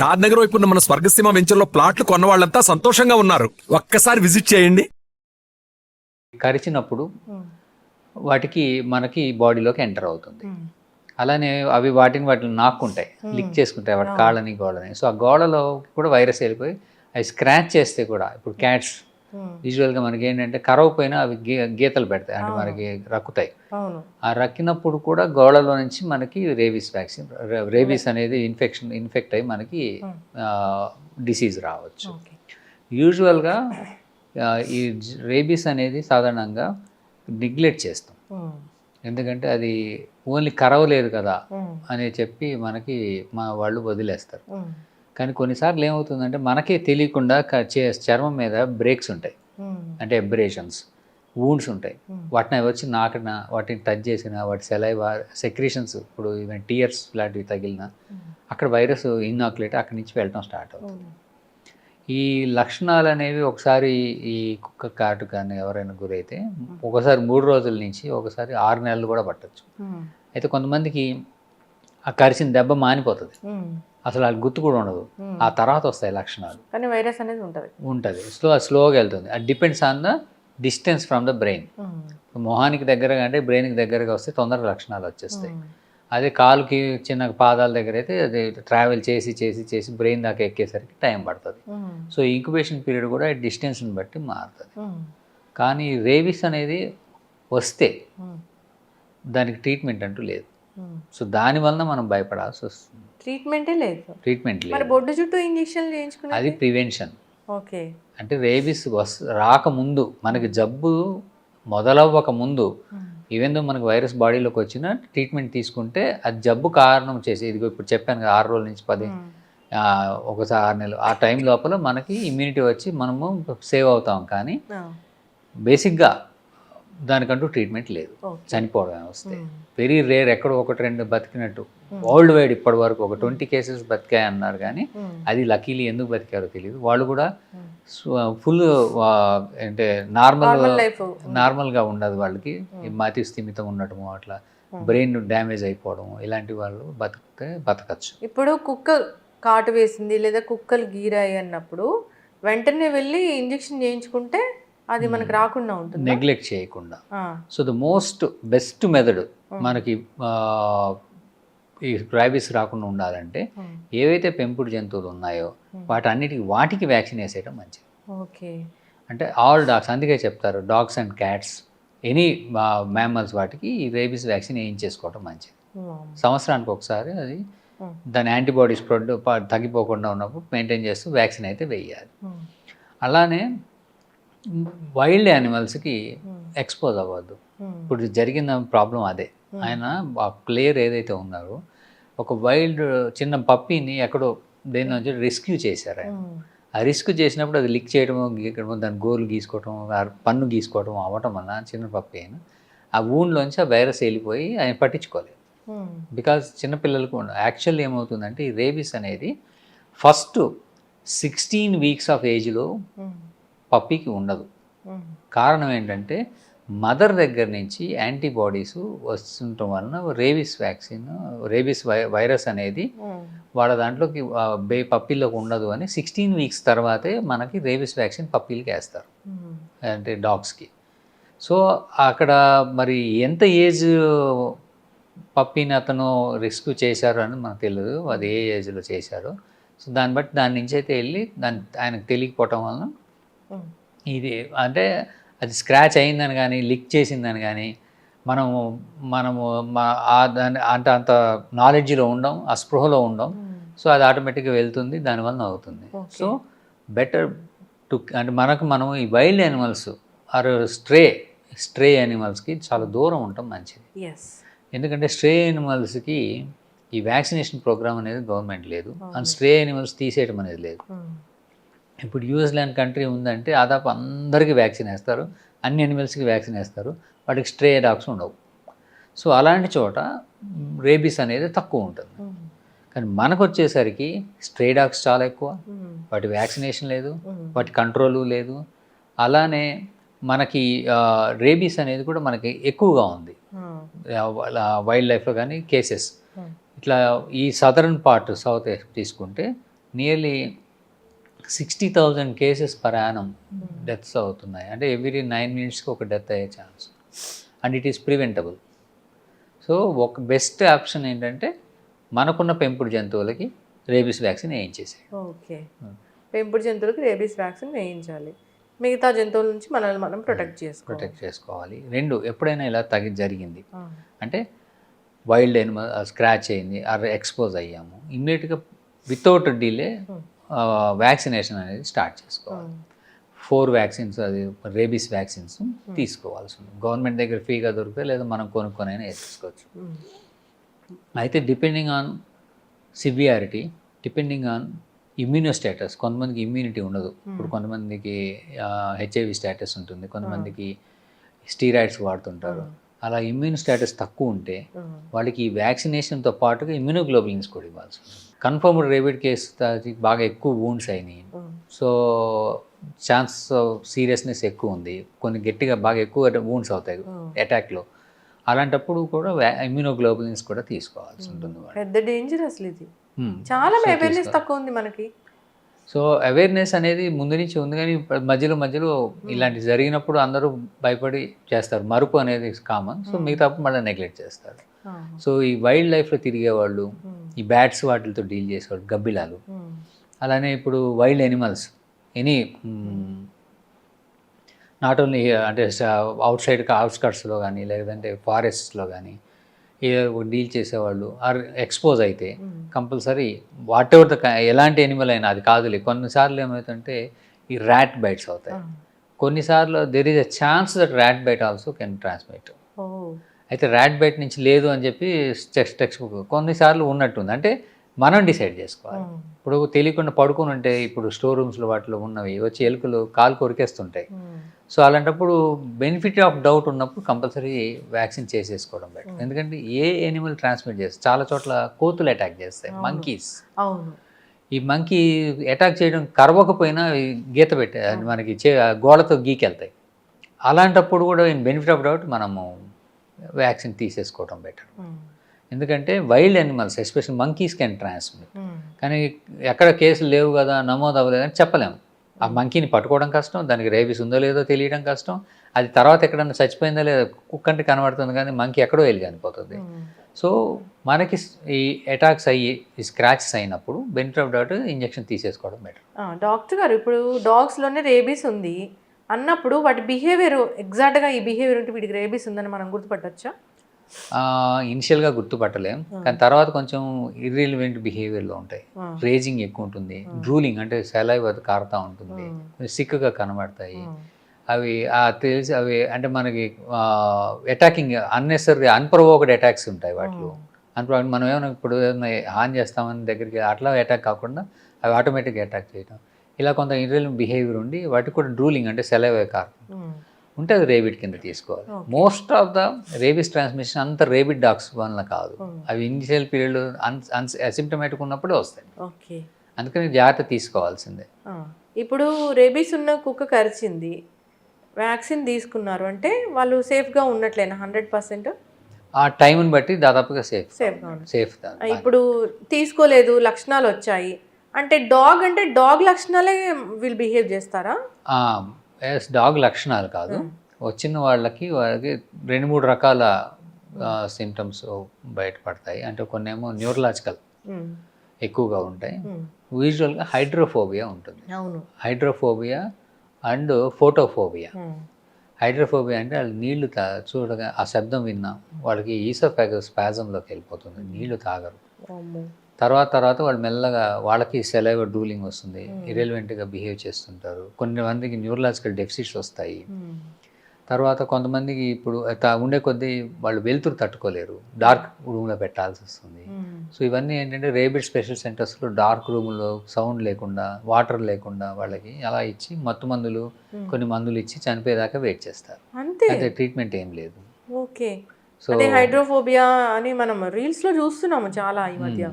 షాద్ నగర్ వైపు ఉన్న మన స్వర్గసీమ వెంచర్లో ప్లాట్లు కొన్న వాళ్ళంతా సంతోషంగా ఉన్నారు. ఒక్కసారి విజిట్ చేయండి. కరిచినప్పుడు వాటికి మనకి బాడీలోకి ఎంటర్ అవుతుంది. అలానే అవి వాటిని వాటిని నాక్కుంటాయి. లిక్ చేసుకుంటాయి. వాటి కాళ్ళని గోడని సో ఆ గోడలో కూడా వైరస్ వెళ్ళిపోయి అవి స్క్రాచ్ చేస్తే కూడా ఇప్పుడు క్యాట్స్ యూజువల్గా మనకి ఏంటంటే కరవపోయినా అవి గీ గీతలు పెడతాయి. అంటే మనకి రక్కుతాయి. ఆ రక్కినప్పుడు కూడా గోడలో నుంచి మనకి రేబీస్ వ్యాక్సిన్ రేబీస్ అనేది ఇన్ఫెక్షన్ ఇన్ఫెక్ట్ అయ్యి మనకి డిసీజ్ రావచ్చు. యూజువల్గా ఈ రేబీస్ అనేది సాధారణంగా నెగ్లెక్ట్ చేస్తాం. ఎందుకంటే అది ఓన్లీ కరవలేదు కదా అని చెప్పి మనకి మా వాళ్ళు వదిలేస్తారు. కానీ కొన్నిసార్లు ఏమవుతుందంటే మనకే తెలియకుండా చర్మం మీద బ్రేక్స్ ఉంటాయి. అంటే ఎబ్రేషన్స్ వూండ్స్ ఉంటాయి. వాటిని అవి వచ్చి నాకిన వాటిని టచ్ చేసిన వాటి సెలైవా సెక్రీషన్స్ ఇప్పుడు ఈవెన్ టీయర్స్ లాంటివి తగిలిన అక్కడ వైరస్ ఇన్నాకులేట్ అక్కడి నుంచి వెళ్ళటం స్టార్ట్ అవుతుంది. ఈ లక్షణాలు అనేవి ఒకసారి ఈ కుక్క కాటు కానీ ఎవరైనా గురైతే ఒకసారి మూడు రోజుల నుంచి ఒకసారి ఆరు నెలలు కూడా పట్టచ్చు. అయితే కొంతమందికి ఆ కరిచిన దెబ్బ మానిపోతుంది. అసలు అది గుర్తు కూడా ఉండదు. ఆ తర్వాత వస్తాయి లక్షణాలు. కానీ వైరస్ అనేది ఉంటుంది. ఉంటుంది. స్లో స్లోగా వెళ్తుంది. అది depends on the distance from the brain. మొహానికి దగ్గరగా అంటే బ్రెయిన్కి దగ్గరగా వస్తే తొందరగా లక్షణాలు వచ్చేస్తాయి. అదే కాలుకి చిన్న పాదాల దగ్గర అయితే అది ట్రావెల్ చేసి చేసి చేసి బ్రెయిన్ దాకా ఎక్కేసరికి టైం పడుతుంది. సో ఇంక్యుబేషన్ పీరియడ్ కూడా డిస్టెన్స్ని బట్టి మారుతుంది. కానీ రేబీస్ అనేది వస్తే దానికి ట్రీట్మెంట్ అంటూ లేదు. సో దానివల్ల మనం భయపడాల్సి వస్తుంది. ట్రీట్మెంటే లేదు. ట్రీట్మెంట్ లేదు. బొడ్డు చుట్టూ ఇంజక్షన్ అది చేయించుకున్నది ప్రివెన్షన్. ఓకే. అంటే రేబీస్ వస్ రాకముందు మనకి జబ్బు మొదలవ్వక ముందు ఈవెన్ దో మనకు వైరస్ బాడీలోకి వచ్చిన ట్రీట్మెంట్ తీసుకుంటే అది జబ్బు కారణం చేసి ఇదిగో ఇప్పుడు చెప్పాను కదా ఆరు రోజుల నుంచి పది ఆ, ఒకసారి ఆరు నెలలు ఆ టైం లోపల మనకి ఇమ్యూనిటీ వచ్చి మనము సేవ్ అవుతాం. కానీ బేసిక్గా దానికంటూ ట్రీట్మెంట్ లేదు. చనిపోవడం వస్తే. వెరీ రేర్ ఎక్కడో ఒకటి రెండు బతికినట్టు. వరల్డ్ వైడ్ ఇప్పటి వరకు ఒక ట్వంటీ కేసెస్ బతికాయి అన్నారు కానీ అది లక్కీలీ ఎందుకు బతికారో తెలియదు వాళ్ళు కూడా ఫుల్ అంటే నార్మల్ నార్మల్గా ఉండదు వాళ్ళకి. మతి స్థిమితం ఉండటము అట్లా బ్రెయిన్ డ్యామేజ్ అయిపోవడం ఇలాంటి వాళ్ళు బతికితే బతకచ్చు. ఇప్పుడు కుక్క కాటు వేసింది లేదా కుక్కలు గీరాయి అన్నప్పుడు వెంటనే వెళ్ళి ఇంజెక్షన్ చేయించుకుంటే అది మనకు రాకుండా ఉంటుంది? నెగ్లెక్ట్ చేయకుండా. So the most best method మనకి ఈ రైబిస్ రాకుండా ఉండాలంటే ఏవైతే పెంపుడు జంతువులు ఉన్నాయో వాటన్నిటికి వాటికి వ్యాక్సిన్ వేసేయడం మంచిది. ఓకే. అంటే ఆల్ డాగ్స్ అందుకే చెప్తారు dogs and cats any mammals వాటికి ఈ రేబీస్ వ్యాక్సిన్ వేయించేసుకోవడం మంచిది. సంవత్సరానికి ఒకసారి అది దాని యాంటీబాడీస్ ప్రొడ్యూ తగ్గిపోకుండా ఉన్నప్పుడు మెయింటైన్ చేస్తూ వ్యాక్సిన్ అయితే వేయాలి. అలానే వైల్డ్ యానిమల్స్కి ఎక్స్పోజ్ అవ్వద్దు. ఇప్పుడు జరిగిన ప్రాబ్లం అదే. ఆయన ఆ ప్లేయర్ ఏదైతే ఉన్నారో ఒక వైల్డ్ చిన్న పప్పీని ఎక్కడో దేని నుంచి రెస్క్యూ చేశారు ఆయన. ఆ రిస్క్ చేసినప్పుడు అది లిక్ చేయడము గీకడము దాని గోర్లు గీసుకోవటం పన్ను గీసుకోవటం అవ్వటం వల్ల చిన్న పప్పి అయిన ఆ wound-లోంచి ఆ వైరస్ వెళ్ళిపోయి ఆయన పట్టించుకోలేదు. బికాజ్ చిన్నపిల్లలకు యాక్చువల్లీ ఏమవుతుందంటే ఈ రేబీస్ అనేది ఫస్ట్ సిక్స్టీన్ వీక్స్ ఆఫ్ ఏజ్లో పప్పీకి ఉండదు. కారణం ఏంటంటే మదర్ దగ్గర నుంచి యాంటీబాడీస్ వస్తుండటం వలన రేబీస్ వ్యాక్సిన్ రేబీస్ వై వైరస్ అనేది వాళ్ళ దాంట్లోకి బే పప్పీల్లోకి ఉండదు అని సిక్స్టీన్ వీక్స్ తర్వాతే మనకి రేబీస్ వ్యాక్సిన్ పప్పీలకి వేస్తారు అంటే డాగ్స్కి. సో అక్కడ మరి ఎంత ఏజ్ పప్పీని అతను రిస్క్ చేశారు అని మనకు తెలియదు. అది ఏ ఏజ్లో చేశారు. సో దాన్ని బట్టి దాని నుంచి అయితే వెళ్ళి దాని ఆయనకు తెలియకపోవటం వలన ఇది అంటే అది స్క్రాచ్ అయిందని కానీ లిక్ చేసిందని కానీ మనము మనము దాని అంటే అంత నాలెడ్జ్లో ఉండం ఆ స్పృహలో ఉండం. సో అది ఆటోమేటిక్గా వెళ్తుంది దానివల్ల అవుతుంది. సో బెటర్ టు అంటే మనకు మనం ఈ wild animals or stray stray యానిమల్స్కి చాలా దూరం ఉండటం మంచిది. ఎందుకంటే స్ట్రే యానిమల్స్కి ఈ వ్యాక్సినేషన్ ప్రోగ్రామ్ అనేది గవర్నమెంట్ లేదు. అండ్ స్ట్రే యానిమల్స్ తీసేయడం అనేది లేదు. ఇప్పుడు యూఎస్ లాంటి కంట్రీ ఉందంటే దాదాపు అందరికీ వ్యాక్సిన్ వేస్తారు అన్ని అనిమల్స్కి వ్యాక్సిన్ వేస్తారు వాటికి స్ట్రే డాగ్స్ ఉండవు. సో అలాంటి చోట రేబీస్ అనేది తక్కువ ఉంటుంది. కానీ మనకు వచ్చేసరికి స్ట్రే డాగ్స్ చాలా ఎక్కువ వాటి వ్యాక్సినేషన్ లేదు వాటి కంట్రోల్ లేదు. అలానే మనకి రేబీస్ అనేది కూడా మనకి ఎక్కువగా ఉంది. వైల్డ్ లైఫ్లో కానీ కేసెస్. ఇట్లా ఈ సదరన్ పార్ట్ సౌత్ తీసుకుంటే nearly sixty thousand cases per annum deaths అవుతున్నాయి. అంటే ఎవ్రీ నైన్ మినిట్స్కి ఒక డెత్ అయ్యే chance and it is preventable so ఒక బెస్ట్ ఆప్షన్ ఏంటంటే మనకున్న పెంపుడు జంతువులకి రేబీస్ వ్యాక్సిన్ వేయించేసాయి. ఓకే. పెంపుడు జంతువులకు రేబీస్ వ్యాక్సిన్ వేయించాలి. మిగతా జంతువుల నుంచి మనల్ని మనం ప్రొటెక్ట్ చేసుకోవాలి. ప్రొటెక్ట్ చేసుకోవాలి. రెండు ఎప్పుడైనా ఇలా తగి జరిగింది. అంటే వైల్డ్ ఎనిమల్ స్క్రాచ్ అయింది ఆర్ ఎక్స్పోజ్ అయ్యాము. ఇమ్మీడియట్గా వితౌట్ డిలే వ్యాక్సినేషన్ అనేది స్టార్ట్ చేసుకోవాలి. ఫోర్ వ్యాక్సిన్స్ అది రేబీస్ వ్యాక్సిన్స్ తీసుకోవాల్సి ఉంది గవర్నమెంట్ దగ్గర ఫ్రీగా దొరుకుతాయి లేదా మనం కొనుక్కొని అయినా వేసుకోవచ్చు ఉమ్, అయితే depending on severity depending on immuno status కొంతమందికి ఇమ్యూనిటీ ఉండదు. ఇప్పుడు కొంతమందికి హెచ్ఐవి స్టేటస్ ఉంటుంది. కొంతమందికి స్టీరాయిడ్స్ వాడుతుంటారు. అలా ఇమ్యూన్ స్టేటస్ తక్కువ ఉంటే వాళ్ళకి ఈ వ్యాక్సినేషన్తో పాటుగా ఇమ్యూనోగ్లోబులిన్స్ కూడా ఇవ్వాల్సి ఉంటుంది. కన్ఫర్మ్డ్ రేబిడ్ కేసు బాగా ఎక్కువ వూండ్స్ అయినాయి. సో ఛాన్స్ సీరియస్నెస్ ఎక్కువ ఉంది. కొన్ని గట్టిగా బాగా ఎక్కువ వూండ్స్ అవుతాయి అటాక్లో అలాంటప్పుడు కూడా ఇమ్యూనోగ్లోబులిన్స్ కూడా తీసుకోవాల్సి ఉంటుంది పెద్ద డేంజర్ అసలు ఇది. చాలా అవేర్నెస్ తక్కువ ఉంది మనకి. సో అవేర్నెస్ అనేది ముందు నుంచి ఉంది కానీ మధ్యలో మధ్యలో ఇలాంటి జరిగినప్పుడు అందరూ భయపడి చేస్తారు. మరుపు అనేది కామన్ సో మిగతా మళ్ళీ నెగ్లెక్ట్ చేస్తారు. సో ఈ వైల్డ్ లైఫ్లో తిరిగేవాళ్ళు ఉమ్, ఈ బ్యాట్స్ వాటితో డీల్ చేసేవాళ్ళు గబ్బిలాలు. అలానే ఇప్పుడు wild animals any not only అంటే అవుట్ సైడ్ అవుట్స్కట్స్లో కానీ లేదంటే ఫారెస్ట్స్లో కానీ డీల్ చేసేవాళ్ళు ఆర్ ఎక్స్పోజ్ అయితే కంపల్సరీ వాట్ ఎవర్ ద ఎలాంటి ఎనిమల్ అయినా అది కాదులే. కొన్నిసార్లు ఏమవుతుందంటే ఈ ర్యాట్ బైట్స్ అవుతాయి. కొన్నిసార్లు there is a chance that rat bite also can transmit అయితే ర్యాట్ బైట్ నుంచి లేదు అని చెప్పి టెక్స్ట్ టెక్స్ట్ బుక్ కొన్నిసార్లు ఉన్నట్టుంది. అంటే మనం డిసైడ్ చేసుకోవాలి. ఇప్పుడు తెలియకుండా పడుకుని ఉంటే ఇప్పుడు స్టోర్ రూమ్స్లో వాటిలో ఉన్నవి వచ్చి ఎలుకలు కాలు కొరికేస్తుంటాయి. సో అలాంటప్పుడు బెనిఫిట్ ఆఫ్ డౌట్ ఉన్నప్పుడు కంపల్సరీ వ్యాక్సిన్ చేసేసుకోవడం బెటర్ ఎందుకంటే ఏ ఎనిమల్ ట్రాన్స్మిట్ చేస్తాయి చాలా చోట్ల కోతులు అటాక్ చేస్తాయి మంకీస్ అవును. ఈ మంకీ అటాక్ చేయడం కరవకపోయినా గీత పెట్టే మనకి చే గోడతో గీకెళ్తాయి. అలాంటప్పుడు కూడా ఇన్ బెనిఫిట్ ఆఫ్ డౌట్ మనము వ్యాక్సిన్ తీసేసుకోవడం బెటర్ ఉమ్, ఎందుకంటే wild animals especial monkeys can transmit కానీ ఎక్కడ కేసులు లేవు కదా నమోదు అవ్వలేదు అని చెప్పలేము. ఆ మంకీని పట్టుకోవడం కష్టం దానికి రేబీస్ ఉందో లేదో తెలియడం కష్టం. అది తర్వాత ఎక్కడన్నా చచ్చిపోయిందో లేదో కుక్క అంటే కనబడుతుంది కానీ మంకీ ఎక్కడో వెళ్ళి చనిపోతుంది సో మనకి ఈ అటాక్స్ అయ్యి ఈ స్క్రాచెస్ అయినప్పుడు బెనిఫిట్ ఆఫ్ డౌట్ ఇంజెక్షన్ తీసేసుకోవడం బెటర్. డాక్టర్ గారు ఇప్పుడు డాగ్స్లోనే రేబీస్ ఉంది. అన్నప్పుడు వాటి బిహేవియర్ ఎగ్జాక్ట్గా ఈ బిహేవియర్ ఉంటే వీటికి రేబీస్ ఉందని మనం గుర్తుపట్టొచ్చా? ఇనిషియల్గా గుర్తుపట్టలేం. కానీ తర్వాత కొంచెం ఇర్రిలివెంట్ బిహేవియర్లో ఉంటాయి. రేజింగ్ ఎక్కువ ఉంటుంది. డ్రూలింగ్ అంటే సెలైవ్ అది కారుతూ ఉంటుంది. సిక్గా కనబడతాయి. అవి ఆ తెలిసి అవి అంటే మనకి అటాకింగ్ అన్నెసరీ అన్ప్రొవోక్డ్ అటాక్స్ ఉంటాయి వాటిలో. అన్ప్రొవోక్డ్ మనం ఏమైనా ఇప్పుడు ఏమైనా హాన్ చేస్తామని దగ్గరికి అట్లా అటాక్ కాకుండా అవి ఆటోమేటిక్గా అటాక్ చేయడం ఇలా కొంత ఇర్రెల్ బిహేవియర్ ఉండి వాటికి కూడా డ్రూలింగ్ అంటే సెలవే కారు ఉమ్, ఉంటే అది రేబిడ్ కింద తీసుకోవాలి. Most of the rabies transmission అంత రేబిడ్ డాగ్స్ వల్ల కాదు. అవి ఇనిషియల్ పీరియడ్ అన్ అసిమ్టమేటిక్ ఉన్నప్పుడే వస్తాయి. ఓకే. అందుకని జాగ్రత్త తీసుకోవాల్సిందే. ఇప్పుడు రేబీస్ ఉన్న కుక్క కరిచింది. వ్యాక్సిన్ తీసుకున్నారు అంటే వాళ్ళు సేఫ్గా ఉన్నట్లేనా? Hundred percent? ఆ టైంని బట్టి దాదాపుగా సేఫ్ సేఫ్గా సేఫ్ ఇప్పుడు తీసుకోలేదు లక్షణాలు వచ్చాయి. అంటే డాగ్ అంటే డాగ్ లక్షణాలే వీళ్ళు బిహేవ్ చేస్తారా? ఎస్ డాగ్ లక్షణాలు కాదు. వచ్చిన వాళ్ళకి వాళ్ళకి రెండు మూడు రకాల సిమ్టమ్స్ బయటపడతాయి. అంటే కొన్ని ఏమో న్యూరలాజికల్ ఎక్కువగా ఉంటాయి. యూజువల్గా హైడ్రోఫోబియా ఉంటుంది. Hydrophobia and photophobia. హైడ్రోఫోబియా అంటే వాళ్ళు నీళ్ళు తా చూడగా ఆ శబ్దం విన్నా వాళ్ళకి ఈసోఫాగస్ స్పాజంలోకి వెళ్ళిపోతుంది. నీళ్ళు తాగరు. తర్వాత తర్వాత వాళ్ళు మెల్లగా వాళ్ళకి సెలైవ డూలింగ్ వస్తుంది ఇరెలివెంట్గా బిహేవ్ చేస్తుంటారు. కొన్ని మందికి న్యూరలాజికల్ డెఫిసిట్స్ వస్తాయి. తర్వాత కొంతమందికి ఇప్పుడు ఉండే కొద్దీ వాళ్ళు వెలుతురు తట్టుకోలేరు. డార్క్ రూమ్లో పెట్టాల్సి వస్తుంది. సో ఇవన్నీ ఏంటంటే రేబిడ్ స్పెషల్ సెంటర్స్లో డార్క్ రూమ్లో సౌండ్ లేకుండా వాటర్ లేకుండా వాళ్ళకి అలా ఇచ్చి మత్తు మందులు కొన్ని మందులు ఇచ్చి చనిపోయేదాకా వెయిట్ చేస్తారు. అంతే. ట్రీట్మెంట్ ఏం లేదు. ఓకే. సో హైడ్రోఫోబియా అని మనం రీల్స్లో చూస్తున్నాము చాలా ఈ మధ్య.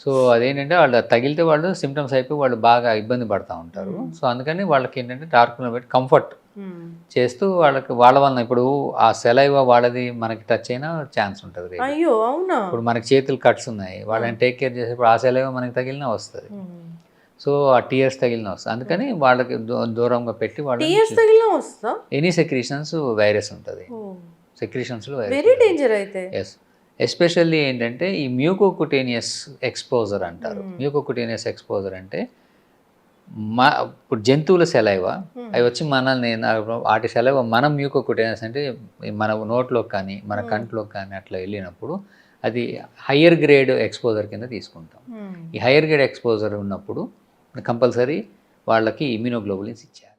సో అదేంటంటే వాళ్ళు తగిలితే వాళ్ళు సిమ్టమ్స్ అయిపోయి వాళ్ళు బాగా ఇబ్బంది పడతా ఉంటారు. సో అందుకని వాళ్ళకి ఏంటంటే డార్క్లో పెట్టి కంఫర్ట్ ఉమ్, చేస్తూ వాళ్ళకి వాళ్ళ వలన ఇప్పుడు ఆ సెలైవ వాళ్ళది మనకి టచ్ అయినా ఛాన్స్ ఉంటుంది రేపు. అయ్యో అవునా? ఇప్పుడు మనకి చేతులు కట్స్ ఉన్నాయి. వాళ్ళని టేక్ కేర్ చేసేప్పుడు ఆ సెలైవ మనకి తగిలినా వస్తుంది. సో ఆ టీయర్స్ తగిలిన వస్తుంది. అందుకని వాళ్ళకి దూరంగా పెట్టి వస్తుందా? ఎనీ సెక్రీషన్స్ వైరస్ ఉంటుంది. సెక్రీషన్స్లో వెరీ డేంజర్ అయితే. ఎస్ ఎస్పెషల్లీ ఏంటంటే ఈ మ్యూకోకుటేనియస్ ఎక్స్పోజర్ అంటారు. మ్యూకోకుటేనియస్ ఎక్స్పోజర్ అంటే మా ఇప్పుడు జంతువుల సెలైవ? అవి వచ్చి మనల్ని వాటి సెలవు మనం మ్యూకోకుటేనియస్ అంటే మన నోట్లోకి కానీ మన కంట్లోకి కానీ అట్లా వెళ్ళినప్పుడు అది హయ్యర్ గ్రేడ్ ఎక్స్పోజర్ కింద తీసుకుంటాం. ఈ హయ్యర్ గ్రేడ్ ఎక్స్పోజర్ ఉన్నప్పుడు కంపల్సరీ వాళ్ళకి ఇమ్యూనోగ్లోబులిన్స్ ఇచ్చారు